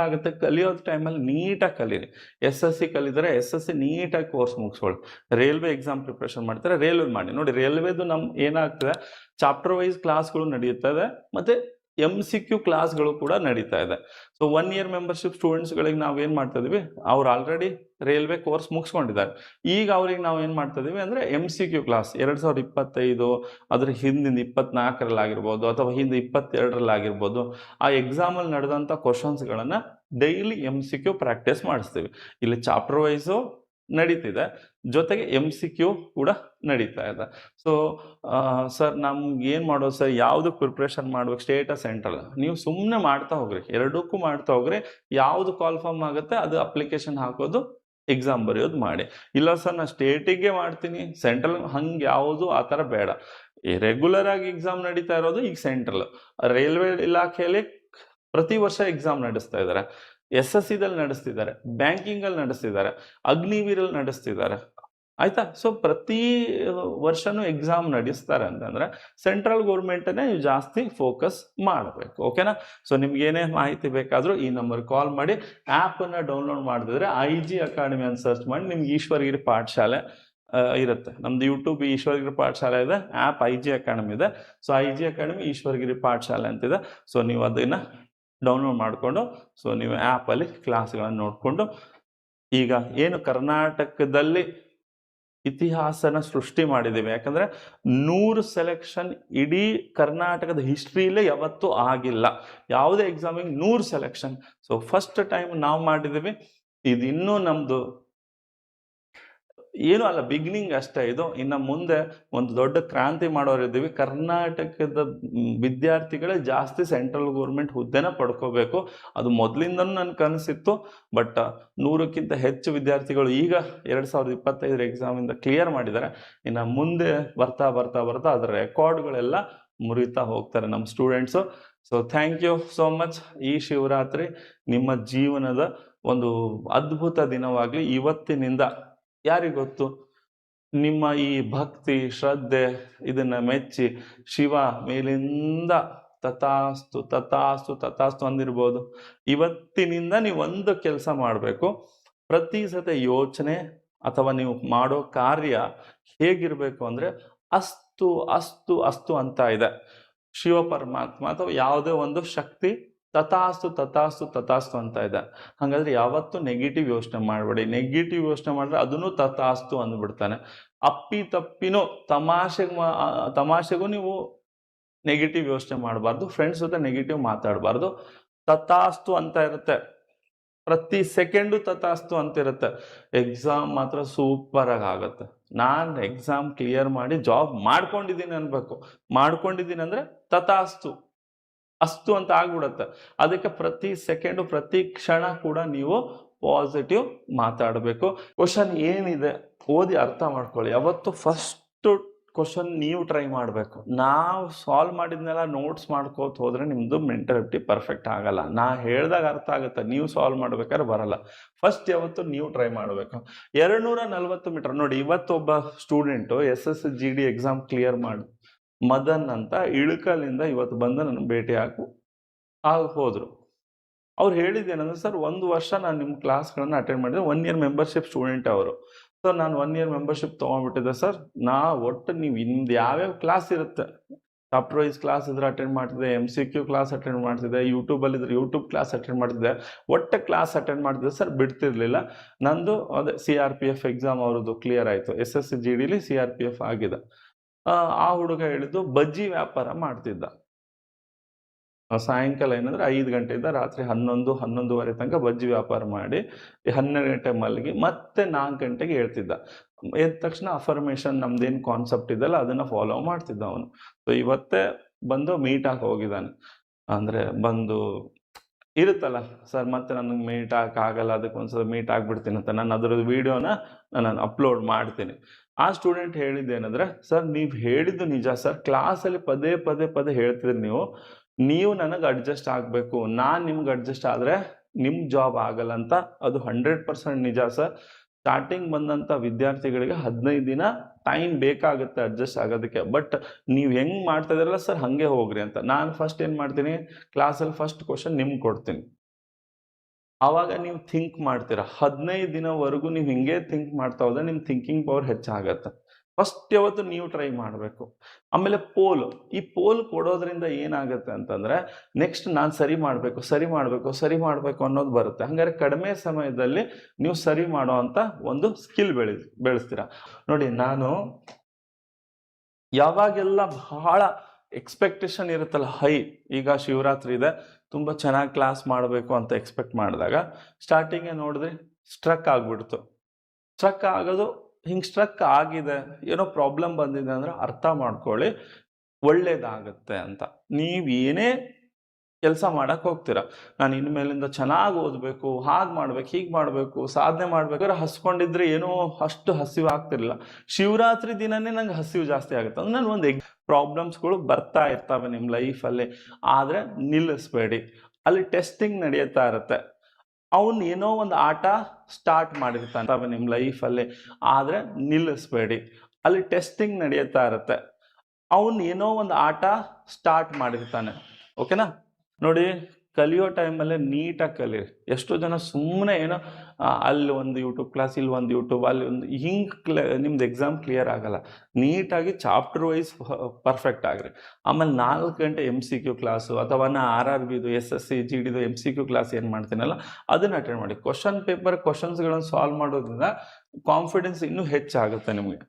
ಆಗುತ್ತೆ. ಕಲಿಯೋದ್ ಟೈಮಲ್ಲಿ ನೀಟಾಗಿ ಕಲೀರಿ. ಎಸ್ ಎಸ್ ಸಿ ಕಲಿದರೆ ಎಸ್ ಎಸ್ ಸಿ ನೀಟಾಗಿ ಕೋರ್ಸ್ ಮುಗಿಸ್ಕೊಳ್ಳಿ. ರೈಲ್ವೆ ಎಕ್ಸಾಮ್ ಪ್ರಿಪ್ರೇಷನ್ ಮಾಡ್ತಾರೆ ರೈಲ್ವೆ ಮಾಡಿ. ನೋಡಿ, ರೈಲ್ವೆದು ನಮ್ ಏನಾಗ್ತದೆ, ಚಾಪ್ಟರ್ ವೈಸ್ ಕ್ಲಾಸ್ಗಳು ನಡೆಯುತ್ತದೆ ಮತ್ತೆ ಎಂ ಸಿ ಕ್ಯೂ ಕ್ಲಾಸ್ಗಳು ಕೂಡ ನಡೀತಾ ಇದೆ. ಸೊ ಒನ್ ಇಯರ್ ಮೆಂಬರ್ಶಿಪ್ ಸ್ಟೂಡೆಂಟ್ಸ್ಗಳಿಗೆ ನಾವು ಏನು ಮಾಡ್ತಾ ಇದೀವಿ? ಅವ್ರು ಆಲ್ರೆಡಿ ರೈಲ್ವೆ ಕೋರ್ಸ್ ಮುಗಿಸ್ಕೊಂಡಿದ್ದಾರೆ. ಈಗ ಅವ್ರಿಗೆ ನಾವು ಏನು ಮಾಡ್ತಾ ಇದೀವಿ ಅಂದರೆ ಎಂ ಸಿ ಕ್ಯೂ ಕ್ಲಾಸ್ ಎರಡು ಸಾವಿರದ ಇಪ್ಪತ್ತೈದು, ಅದ್ರ ಹಿಂದಿನ ಇಪ್ಪತ್ನಾಲ್ಕರಲ್ಲಾಗಿರ್ಬೋದು ಅಥವಾ ಹಿಂದೆ ಇಪ್ಪತ್ತೆರಡರಲ್ಲಾಗಿರ್ಬೋದು ಆ ಎಕ್ಸಾಮಲ್ಲಿ ನಡೆದಂಥ ಕ್ವಶನ್ಸ್ಗಳನ್ನು daily M C Q practice ಮಾಡಿಸ್ತೀವಿ. ಇಲ್ಲಿ ಚಾಪ್ಟರ್ ವೈಸು ನಡೀತಿದೆ. ಜೊತೆಗೆ ಎಂ ಸಿ ಕ್ಯೂ ಕೂಡ ನಡೀತಾ ಇದೆ. ಸೊ ಸರ್ ನಮ್ಗೆ ಏನು ಮಾಡೋದು ಸರ್? ಯಾವುದಕ್ಕೆ ಪ್ರಿಪ್ರೇಷನ್ ಮಾಡ್ಬೇಕು? ಸ್ಟೇಟ ಸೆಂಟ್ರಲ್ ನೀವು ಸುಮ್ಮನೆ ಮಾಡ್ತಾ ಹೋಗ್ರಿ. ಎರಡಕ್ಕೂ ಮಾಡ್ತಾ ಹೋಗ್ರಿ. ಯಾವುದು ಕಾಲ್ಫಾರ್ಮ್ ಆಗುತ್ತೆ, ಅದು ಅಪ್ಲಿಕೇಶನ್ ಹಾಕೋದು ಎಕ್ಸಾಮ್ ಬರೆಯೋದು ಮಾಡಿ. ಇಲ್ಲ ಸರ್, ನಾನು ಸ್ಟೇಟಿಗೆ ಮಾಡ್ತೀನಿ. ಸೆಂಟ್ರಲ್ ಹಂಗೆ ಯಾವುದು ಆ ಥರ ಬೇಡ. ರೆಗ್ಯುಲರ್ ಆಗಿ ಎಕ್ಸಾಮ್ ನಡೀತಾ ಇರೋದು ಈಗ ಸೆಂಟ್ರಲ್ ರೈಲ್ವೆ ಇಲಾಖೆಯಲ್ಲಿ ಪ್ರತಿ ವರ್ಷ ಎಕ್ಸಾಮ್ ನಡೆಸ್ತಾ ಇದ್ದಾರೆ. ಎಸ್ ಎಸ್ ಸಿದಲ್ಲಿ ನಡೆಸ್ತಿದ್ದಾರೆ, ಬ್ಯಾಂಕಿಂಗಲ್ಲಿ ನಡೆಸ್ತಿದ್ದಾರೆ ಅಗ್ನಿವೀರಲ್ಲಿ ನಡೆಸ್ತಿದ್ದಾರೆ. ಆಯ್ತಾ? ಸೊ ಪ್ರತಿ ವರ್ಷನೂ ಎಕ್ಸಾಮ್ ನಡೆಸ್ತಾರೆ ಅಂತಂದ್ರೆ ಸೆಂಟ್ರಲ್ ಗೌರ್ಮೆಂಟನ್ನೇ ನೀವು ಜಾಸ್ತಿ ಫೋಕಸ್ ಮಾಡಬೇಕು ಓಕೆನಾ ಸೊ ನಿಮ್ಗೆ ಏನೇ ಮಾಹಿತಿ ಬೇಕಾದರೂ ಈ ನಂಬರ್ ಕಾಲ್ ಮಾಡಿ ಆ್ಯಪನ್ನು ಡೌನ್ಲೋಡ್ ಮಾಡಿದ್ರೆ ಐ ಜಿ ಅಕಾಡೆಮಿ ಅಂತ ಸರ್ಚ್ ಮಾಡಿ ನಿಮ್ಗೆ ಈಶ್ವರಗಿರಿ ಪಾಠಶಾಲೆ ಇರುತ್ತೆ. ನಮ್ದು ಯೂಟ್ಯೂಬ್ ಈಶ್ವರಗಿರಿ ಪಾಠಶಾಲೆ ಇದೆ ಆ್ಯಪ್ ಐ ಜಿ ಅಕಾಡೆಮಿ ಇದೆ. So I G academy Eshwaragiri ಪಾಠಶಾಲೆ ಅಂತಿದೆ. ಸೊ ನೀವು ಅದನ್ನು ಡೌನ್ಲೋಡ್ ಮಾಡಿಕೊಂಡು ಸೊ ನೀವು ಆ್ಯಪಲ್ಲಿ ಕ್ಲಾಸ್ಗಳನ್ನು ನೋಡಿಕೊಂಡು, ಈಗ ಏನು ಕರ್ನಾಟಕದಲ್ಲಿ ಇತಿಹಾಸನ ಸೃಷ್ಟಿ ಮಾಡಿದ್ದೀವಿ. ಯಾಕಂದರೆ ನೂರು ಸೆಲೆಕ್ಷನ್ ಇಡೀ ಕರ್ನಾಟಕದ ಹಿಸ್ಟ್ರಿಲೇ ಯಾವತ್ತೂ ಆಗಿಲ್ಲ. ಯಾವುದೇ ಎಕ್ಸಾಮಿಗೆ ನೂರು ಸೆಲೆಕ್ಷನ್ ಸೊ ಫಸ್ಟ್ ಟೈಮ್ ನಾವು ಮಾಡಿದ್ದೀವಿ. ಇದು ಇನ್ನೂ ನಮ್ದು ಏನು ಅಲ್ಲ ಬಿಗಿನಿಂಗ್ ಅಷ್ಟೇ ಇದು. ಇನ್ನು ಮುಂದೆ ಒಂದು ದೊಡ್ಡ ಕ್ರಾಂತಿ ಮಾಡೋರಿದ್ದೀವಿ ಕರ್ನಾಟಕದ ವಿದ್ಯಾರ್ಥಿಗಳೇ ಜಾಸ್ತಿ ಸೆಂಟ್ರಲ್ ಗೌರ್ಮೆಂಟ್ ಹುದ್ದೆನ ಪಡ್ಕೋಬೇಕು. ಅದು ಮೊದಲಿಂದನೂ ನನ್ನ ಕನಸಿತ್ತು. ಬಟ್ ನೂರಕ್ಕಿಂತ ಹೆಚ್ಚು ವಿದ್ಯಾರ್ಥಿಗಳು ಈಗ ಎರಡು ಸಾವಿರದ ಇಪ್ಪತ್ತೈದರ ಎಕ್ಸಾಮಿಂದ ಕ್ಲಿಯರ್ ಮಾಡಿದ್ದಾರೆ. ಇನ್ನು ಮುಂದೆ ಬರ್ತಾ ಬರ್ತಾ ಬರ್ತಾ ಅದರ ರೆಕಾರ್ಡ್ಗಳೆಲ್ಲ ಮುರಿತಾ ಹೋಗ್ತಾರೆ ನಮ್ಮ students so thank you so much ಈ ಶಿವರಾತ್ರಿ ನಿಮ್ಮ ಜೀವನದ ಒಂದು ಅದ್ಭುತ ದಿನವಾಗಲಿ ಇವತ್ತಿನಿಂದ. ಯಾರಿಗೊತ್ತು ನಿಮ್ಮ ಈ ಭಕ್ತಿ, ಶ್ರದ್ಧೆ ಇದನ್ನ ಮೆಚ್ಚಿ ಶಿವ ಮೇಲಿಂದ ತಥಾಸ್ತು ತಥಾಸ್ತು ತಥಾಸ್ತು ಅಂದಿರ್ಬೋದು. ಇವತ್ತಿನಿಂದ ನೀವು ಒಂದು ಕೆಲಸ ಮಾಡಬೇಕು. ಪ್ರತಿ ಸತಿ ಯೋಚನೆ ಅಥವಾ ನೀವು ಮಾಡೋ ಕಾರ್ಯ ಹೇಗಿರಬೇಕು ಅಂದ್ರೆ ಅಸ್ತು ಅಸ್ತು ಅಸ್ತು ಅಂತ ಇದೆ. ಶಿವ ಪರಮಾತ್ಮ ಅಥವಾ ಯಾವುದೇ ಒಂದು ಶಕ್ತಿ ತಥಾಸ್ತು ತಥಾಸ್ತು ತಥಾಸ್ತು ಅಂತ ಇದೆ. ಹಾಗಾದ್ರೆ ಯಾವತ್ತೂ ನೆಗೆಟಿವ್ ಯೋಚನೆ ಮಾಡಬೇಡಿ. ನೆಗೆಟಿವ್ ಯೋಚನೆ ಮಾಡಿದ್ರೆ ಅದನ್ನು ತಥಾಸ್ತು ಅಂದ್ಬಿಡ್ತಾನೆ. ಅಪ್ಪಿ ತಪ್ಪಿನೂ ತಮಾಷೆಗೆ ತಮಾಷೆಗೂ ನೀವು ನೆಗೆಟಿವ್ ಯೋಚನೆ ಮಾಡಬಾರ್ದು. ಫ್ರೆಂಡ್ಸ್ ಜೊತೆ ನೆಗೆಟಿವ್ ಮಾತಾಡಬಾರ್ದು. ತಥಾಸ್ತು ಅಂತ ಇರುತ್ತೆ. ಪ್ರತಿ ಸೆಕೆಂಡು ತಥಾಸ್ತು ಅಂತ ಇರುತ್ತೆ. ಎಕ್ಸಾಮ್ ಮಾತ್ರ ಸೂಪರ್ ಆಗಿ ಆಗುತ್ತೆ. ನಾನು ಎಕ್ಸಾಮ್ ಕ್ಲಿಯರ್ ಮಾಡಿ ಜಾಬ್ ಮಾಡ್ಕೊಂಡಿದ್ದೀನಿ ಅನ್ಬೇಕು. ಮಾಡ್ಕೊಂಡಿದ್ದೀನಿ ಅಂದ್ರೆ ತಥಾಸ್ತು. ಅಸ್ತು ಅಂತ ಆಗ್ಬಿಡತ್ತೆ. ಅದಕ್ಕೆ ಪ್ರತಿ ಸೆಕೆಂಡು, ಪ್ರತಿ ಕ್ಷಣ ಕೂಡ ನೀವು ಪಾಸಿಟಿವ್ ಮಾತಾಡಬೇಕು. ಕ್ವಶನ್ ಏನಿದೆ ಓದಿ ಅರ್ಥ ಮಾಡ್ಕೊಳ್ಳಿ. ಯಾವತ್ತು ಫಸ್ಟ್ ಕ್ವಶನ್ ನೀವು ಟ್ರೈ ಮಾಡಬೇಕು. ನಾವು ಸಾಲ್ವ್ ಮಾಡಿದ್ನೆಲ್ಲ ನೋಟ್ಸ್ ಮಾಡ್ಕೋತ ಹೋದ್ರೆ ನಿಮ್ದು ಮೆಂಟಾಲಿಟಿ ಪರ್ಫೆಕ್ಟ್ ಆಗಲ್ಲ. ನಾ ಹೇಳ್ದಾಗ ಅರ್ಥ ಆಗುತ್ತೆ. ನೀವು ಸಾಲ್ವ್ ಮಾಡ್ಬೇಕಾದ್ರೆ ಬರಲ್ಲ. ಫಸ್ಟ್ ಯಾವತ್ತು ನೀವು ಟ್ರೈ ಮಾಡಬೇಕು. ಎರಡು ನೂರ ನಲ್ವತ್ತು ಮೀಟರ್ ನೋಡಿ, ಇವತ್ತೊಬ್ಬ student S S G D exam clear ಮಾಡಿ. ಮದನ್ ಅಂತ ಇಳಕಲಿಂದ ಇವತ್ತು ಬಂದು ನನ್ನ ಭೇಟಿ ಹಾಕು ಆಗ ಹೋದ್ರು. ಅವ್ರು ಹೇಳಿದ್ದೇನಂದ್ರೆ ಸರ್, ಒಂದು ವರ್ಷ ನಾನು ನಿಮ್ಮ ಕ್ಲಾಸ್ಗಳನ್ನು ಅಟೆಂಡ್ ಮಾಡಿದೆ ಒನ್ ಇಯರ್ ಮೆಂಬರ್ಶಿಪ್ ಸ್ಟೂಡೆಂಟ್ ಅವರು. ಸರ್, ನಾನು ಒನ್ ಇಯರ್ ಮೆಂಬರ್ಶಿಪ್ ತೊಗೊಂಡ್ಬಿಟ್ಟಿದ್ದೆ, ಸರ್. ನಾ ಒಟ್ಟು ನೀವು ನಿಮ್ದು ಯಾವ್ಯಾವ ಕ್ಲಾಸ್ ಇರುತ್ತೆ? ಚಾಪ್ಟರ್ ಕ್ಲಾಸ್ ಇದ್ರೆ ಅಟೆಂಡ್ ಮಾಡ್ತಿದ್ದೆ M C Q class attend ಮಾಡ್ತಿದ್ದೆ ಯೂಟ್ಯೂಬಲ್ಲಿ ಇದ್ರೆ ಯೂಟ್ಯೂಬ್ ಕ್ಲಾಸ್ ಅಟೆಂಡ್ ಮಾಡ್ತಿದ್ದೆ. ಒಟ್ಟು ಕ್ಲಾಸ್ ಅಟೆಂಡ್ ಮಾಡ್ತಿದ್ದೆ, ಸರ್, ಬಿಡ್ತಿರ್ಲಿಲ್ಲ. ನಂದು ಅದೇ C R P F exam ಅವರದ್ದು ಕ್ಲಿಯರ್ ಆಯಿತು. S S C G ಡಿಲಿ C R P F ಆಗಿದೆ. ಆ, ಹುಡುಗ ಹೇಳಿದ್ದು ಬಜ್ಜಿ ವ್ಯಾಪಾರ ಮಾಡ್ತಿದ್ದ. ಸಾಯಂಕಾಲ ಏನಂದ್ರೆ ಐದು ಗಂಟೆಯಿಂದ ರಾತ್ರಿ ಹನ್ನೊಂದು ಹನ್ನೊಂದುವರೆ ತನಕ ಬಜ್ಜಿ ವ್ಯಾಪಾರ ಮಾಡಿ ಹನ್ನೆರಡು ಗಂಟೆ ಮಲಗಿ ಮತ್ತೆ ನಾಲ್ಕು ಗಂಟೆಗೆ ಹೇಳ್ತಿದ್ದ. ಎದ್ದ ತಕ್ಷಣ ಅಫರ್ಮೇಷನ್ ನಮ್ದೇನು ಕಾನ್ಸೆಪ್ಟ್ ಇದೆಲ್ಲ ಅದನ್ನ ಫಾಲೋ ಮಾಡ್ತಿದ್ದ ಅವನು. ಸೊ ಇವತ್ತೇ ಬಂದು ಮೀಟ್ ಆಗಿ ಹೋಗಿದ್ದಾನೆ. ಅಂದ್ರೆ ಬಂದು ಇರುತ್ತಲ್ಲ ಸರ್ ಮತ್ತೆ ನನಗೆ ಮೀಟ್ ಆಗಲ್ಲ ಅದಕ್ಕೆ ಒಂದ್ಸಲ ಮೀಟ್ ಆಗ್ಬಿಡ್ತೀನಿ ಅಂತ. ನಾನು ಅದ್ರದ್ದು ವಿಡಿಯೋನ ನಾನು ಅಪ್ಲೋಡ್ ಮಾಡ್ತೀನಿ. ಆ ಸ್ಟೂಡೆಂಟ್ ಹೇಳಿದ್ದೇನೆಂದ್ರೆ, ಸರ್, ನೀವು ಹೇಳಿದ್ದು ನಿಜ. ಸರ್ ಕ್ಲಾಸಲ್ಲಿ ಪದೇ ಪದೇ ಪದೇ ಹೇಳ್ತಿದ್ರಿ ನೀವು. ನೀವು ನನಗೆ ಅಡ್ಜಸ್ಟ್ ಆಗಬೇಕು. ನಾನು ನಿಮ್ಗೆ ಅಡ್ಜಸ್ಟ್ ಆದರೆ ನಿಮ್ಮ ಜಾಬ್ ಆಗಲ್ಲ ಅಂತ. ಅದು ಹಂಡ್ರೆಡ್ ಪರ್ಸೆಂಟ್ ನಿಜ, ಸರ್. ಸ್ಟಾರ್ಟಿಂಗ್ ಬಂದಂಥ ವಿದ್ಯಾರ್ಥಿಗಳಿಗೆ ಹದಿನೈದು ದಿನ ಟೈಮ್ ಬೇಕಾಗುತ್ತೆ ಅಡ್ಜಸ್ಟ್ ಆಗೋದಕ್ಕೆ. ಬಟ್ ನೀವು ಹೆಂಗೆ ಮಾಡ್ತಾ ಇದ್ದೀರಲ್ಲ, ಸರ್, ಹಾಗೆ ಹೋಗ್ರಿ ಅಂತ. ನಾನು ಫಸ್ಟ್ ಏನು ಮಾಡ್ತೀನಿ? ಕ್ಲಾಸಲ್ಲಿ ಫಸ್ಟ್ ಕ್ವಶನ್ ನಿಮ್ಗೆ ಕೊಡ್ತೀನಿ. ಆವಾಗ ನೀವು ಥಿಂಕ್ ಮಾಡ್ತೀರಾ. ಹದಿನೈದು ದಿನವರೆಗೂ ನೀವು ಹಿಂಗೆ ಥಿಂಕ್ ಮಾಡ್ತಾ ಹೋದ್ರೆ ನಿಮ್ಮ ಥಿಂಕಿಂಗ್ ಪವರ್ ಹೆಚ್ಚಾಗತ್ತೆ ಫಸ್ಟ್ ಯಾವತ್ತು ನೀವು ಟ್ರೈ ಮಾಡಬೇಕು. ಆಮೇಲೆ ಪೋಲ್ ಈ ಪೋಲ್ ಕೊಡೋದ್ರಿಂದ ಏನಾಗುತ್ತೆ ಅಂತಂದರೆ ನೆಕ್ಸ್ಟ್ ನಾನು ಸರಿ ಮಾಡಬೇಕು ಸರಿ ಮಾಡಬೇಕು ಸರಿ ಮಾಡಬೇಕು ಅನ್ನೋದು ಬರುತ್ತೆ. ಹಂಗಾರೆ ಕಡಿಮೆ ಸಮಯದಲ್ಲಿ ನೀವು ಸರಿ ಮಾಡೋ ಅಂತ ಒಂದು ಸ್ಕಿಲ್ ಬೆಳಿ, ಬೆಳೆಸ್ತೀರಾ. ನೋಡಿ, ನಾನು ಯಾವಾಗೆಲ್ಲ ಬಹಳ ಎಕ್ಸ್ಪೆಕ್ಟೇಷನ್ ಇರುತ್ತಲ್ಲ, ಹೈ, ಈಗ ಶಿವರಾತ್ರಿ ಇದೆ. ತುಂಬ ಚೆನ್ನಾಗಿ ಕ್ಲಾಸ್ ಮಾಡಬೇಕು ಅಂತ ಎಕ್ಸ್ಪೆಕ್ಟ್ ಮಾಡಿದಾಗ ಸ್ಟಾರ್ಟಿಂಗೇ ನೋಡಿದ್ರೆ ಸ್ಟ್ರಕ್ ಆಗಿಬಿಡ್ತು. ಸ್ಟ್ರಕ್ ಆಗೋದು, ಹಿಂಗೆ ಸ್ಟ್ರಕ್ ಆಗಿದೆ, ಏನೋ ಪ್ರಾಬ್ಲಮ್ ಬಂದಿದೆ ಅಂದರೆ ಅರ್ಥ ಮಾಡ್ಕೊಳ್ಳಿ, ಒಳ್ಳೇದಾಗತ್ತೆ ಅಂತ. ನೀವು ಏನೇ ಕೆಲಸ ಮಾಡಕ್ಕೆ ಹೋಗ್ತೀರಾ? ನಾನು ಇನ್ನು ಮೇಲಿಂದ ಚೆನ್ನಾಗಿ ಓದಬೇಕು, ಹಾಗೆ ಮಾಡ್ಬೇಕು, ಹೀಗೆ ಮಾಡಬೇಕು, ಸಾಧನೆ ಮಾಡ್ಬೇಕಾದ್ರೆ ಹಸ್ಕೊಂಡಿದ್ರೆ ಏನೋ ಅಷ್ಟು ಹಸಿವು ಆಗ್ತಿರಲಿಲ್ಲ. ಶಿವರಾತ್ರಿ ದಿನನೇ ನಂಗೆ ಹಸಿವು ಜಾಸ್ತಿ ಆಗುತ್ತೆ. ಅಂದ್ರೆ ನಾನು ಒಂದು ಪ್ರಾಬ್ಲಮ್ಸ್ಗಳು ಬರ್ತಾ ಇರ್ತವೆ ನಿಮ್ಮ ಲೈಫಲ್ಲಿ. ಆದರೆ ನಿಲ್ಲಿಸ್ಬೇಡಿ. ಅಲ್ಲಿ ಟೆಸ್ಟಿಂಗ್ ನಡೆಯುತ್ತಾ ಇರುತ್ತೆ. ಅವನು ಏನೋ ಒಂದು ಆಟ ಸ್ಟಾರ್ಟ್ ಮಾಡಿರ್ತಾನೆ ನಿಮ್ಮ ಲೈಫಲ್ಲಿ. ಆದರೆ ನಿಲ್ಲಿಸ್ಬೇಡಿ. ಅಲ್ಲಿ ಟೆಸ್ಟಿಂಗ್ ನಡೆಯುತ್ತಾ ಇರುತ್ತೆ. ಅವನು ಏನೋ ಒಂದು ಆಟ ಸ್ಟಾರ್ಟ್ ಮಾಡಿರ್ತಾನೆ. ಓಕೆನಾ? ನೋಡಿ, ಕಲಿಯೋ ಟೈಮಲ್ಲೇ ನೀಟಾಗಿ ಕಲೀರಿ ಎಷ್ಟೋ ಜನ ಸುಮ್ಮನೆ ಏನೋ ಅಲ್ಲಿ ಒಂದು ಯೂಟ್ಯೂಬ್ ಕ್ಲಾಸ್ ಇಲ್ಲಿ ಒಂದು ಯೂಟ್ಯೂಬ್ ಅಲ್ಲಿ ಒಂದು, ಹಿಂಗೆ ಕ್ಲ ನಿಮ್ದು ಎಕ್ಸಾಮ್ ಕ್ಲಿಯರ್ ಆಗಲ್ಲ. ನೀಟಾಗಿ ಚಾಪ್ಟರ್ ವೈಸ್ ಪರ್ಫೆಕ್ಟ್ ಆಗ್ರಿ. ಆಮೇಲೆ ನಾಲ್ಕು ಗಂಟೆ ಎಂ ಸಿ ಕ್ಯೂ ಕ್ಲಾಸು ಅಥವಾ ನಾ ಆರ್ ಆರ್ ಬಿದು ಎಸ್ ಎಸ್ ಸಿ ಜಿ ಡಿದು ಎಂ ಸಿ ಕ್ಯೂ ಕ್ಲಾಸ್ ಏನು ಮಾಡ್ತೀನಲ್ಲ, ಅದನ್ನು ಅಟೆಂಡ್ ಮಾಡಿ. ಕ್ವಶನ್ ಪೇಪರ್ ಕ್ವಶನ್ಸ್ಗಳನ್ನು ಸಾಲ್ವ್ ಮಾಡೋದ್ರಿಂದ ಕಾನ್ಫಿಡೆನ್ಸ್ ಇನ್ನೂ ಹೆಚ್ಚಾಗುತ್ತೆ ನಿಮಗೆ.